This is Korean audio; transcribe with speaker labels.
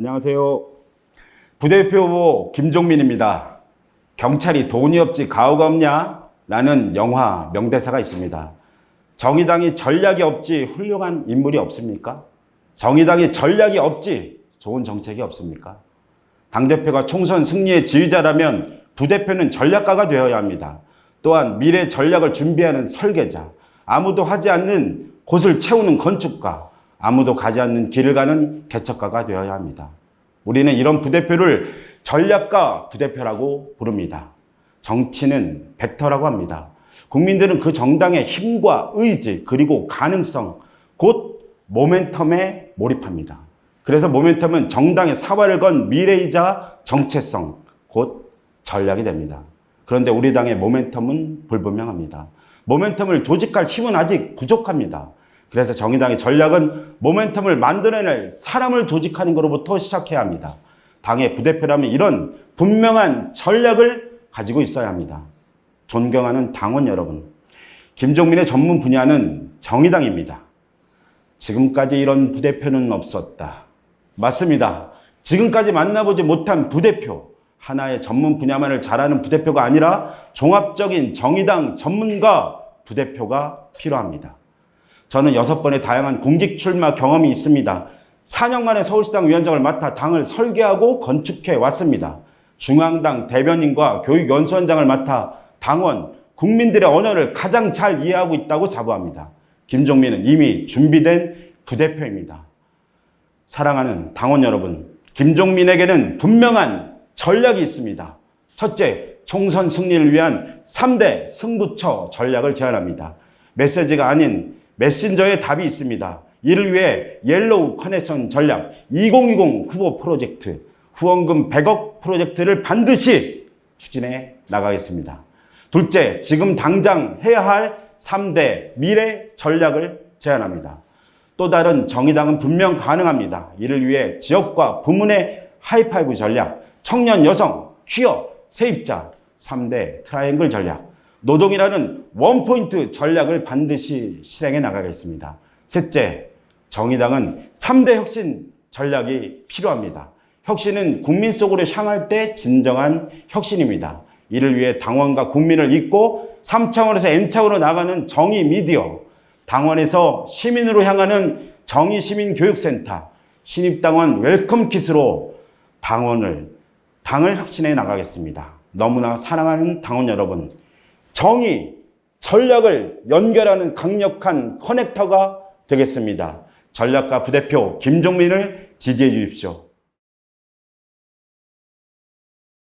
Speaker 1: 안녕하세요. 부대표 후보 김종민입니다. 경찰이 돈이 없지 가오가 없냐? 라는 영화 명대사가 있습니다. 정의당이 전략이 없지 훌륭한 인물이 없습니까? 정의당이 전략이 없지 좋은 정책이 없습니까? 당대표가 총선 승리의 지휘자라면 부대표는 전략가가 되어야 합니다. 또한 미래 전략을 준비하는 설계자, 아무도 하지 않는 곳을 채우는 건축가, 아무도 가지 않는 길을 가는 개척가가 되어야 합니다. 우리는 이런 부대표를 전략가 부대표라고 부릅니다. 정치는 벡터라고 합니다. 국민들은 그 정당의 힘과 의지 그리고 가능성 곧 모멘텀에 몰입합니다. 그래서 모멘텀은 정당의 사활을 건 미래이자 정체성 곧 전략이 됩니다. 그런데 우리 당의 모멘텀은 불분명합니다. 모멘텀을 조직할 힘은 아직 부족합니다. 그래서 정의당의 전략은 모멘텀을 만들어낼 사람을 조직하는 것로부터 시작해야 합니다. 당의 부대표라면 이런 분명한 전략을 가지고 있어야 합니다. 존경하는 당원 여러분, 김종민의 전문 분야는 정의당입니다. 지금까지 이런 부대표는 없었다. 맞습니다. 지금까지 만나보지 못한 부대표, 하나의 전문 분야만을 잘하는 부대표가 아니라 종합적인 정의당 전문가 부대표가 필요합니다. 저는 여섯 번의 다양한 공직 출마 경험이 있습니다. 4년 만에 서울시당 위원장을 맡아 당을 설계하고 건축해 왔습니다. 중앙당 대변인과 교육연수원장을 맡아 당원, 국민들의 언어를 가장 잘 이해하고 있다고 자부합니다. 김종민은 이미 준비된 부대표입니다. 사랑하는 당원 여러분, 김종민에게는 분명한 전략이 있습니다. 첫째, 총선 승리를 위한 3대 승부처 전략을 제안합니다. 메시지가 아닌 메신저의 답이 있습니다. 이를 위해 옐로우 커넥션 전략 2020 후보 프로젝트 후원금 100억 프로젝트를 반드시 추진해 나가겠습니다. 둘째, 지금 당장 해야 할 3대 미래 전략을 제안합니다. 또 다른 정의당은 분명 가능합니다. 이를 위해 지역과 부문의 하이파이브 전략, 청년 여성, 취업, 세입자, 3대 트라이앵글 전략, 노동이라는 원포인트 전략을 반드시 실행해 나가겠습니다. 셋째, 정의당은 3대 혁신 전략이 필요합니다. 혁신은 국민 속으로 향할 때 진정한 혁신입니다. 이를 위해 당원과 국민을 잇고 3차원에서 N차원으로 나가는 정의 미디어, 당원에서 시민으로 향하는 정의 시민 교육센터, 신입당원 웰컴 킷으로 당원을, 당을 혁신해 나가겠습니다. 너무나 사랑하는 당원 여러분, 정의, 전략을 연결하는 강력한 커넥터가 되겠습니다. 전략가 부대표 김종민을 지지해 주십시오.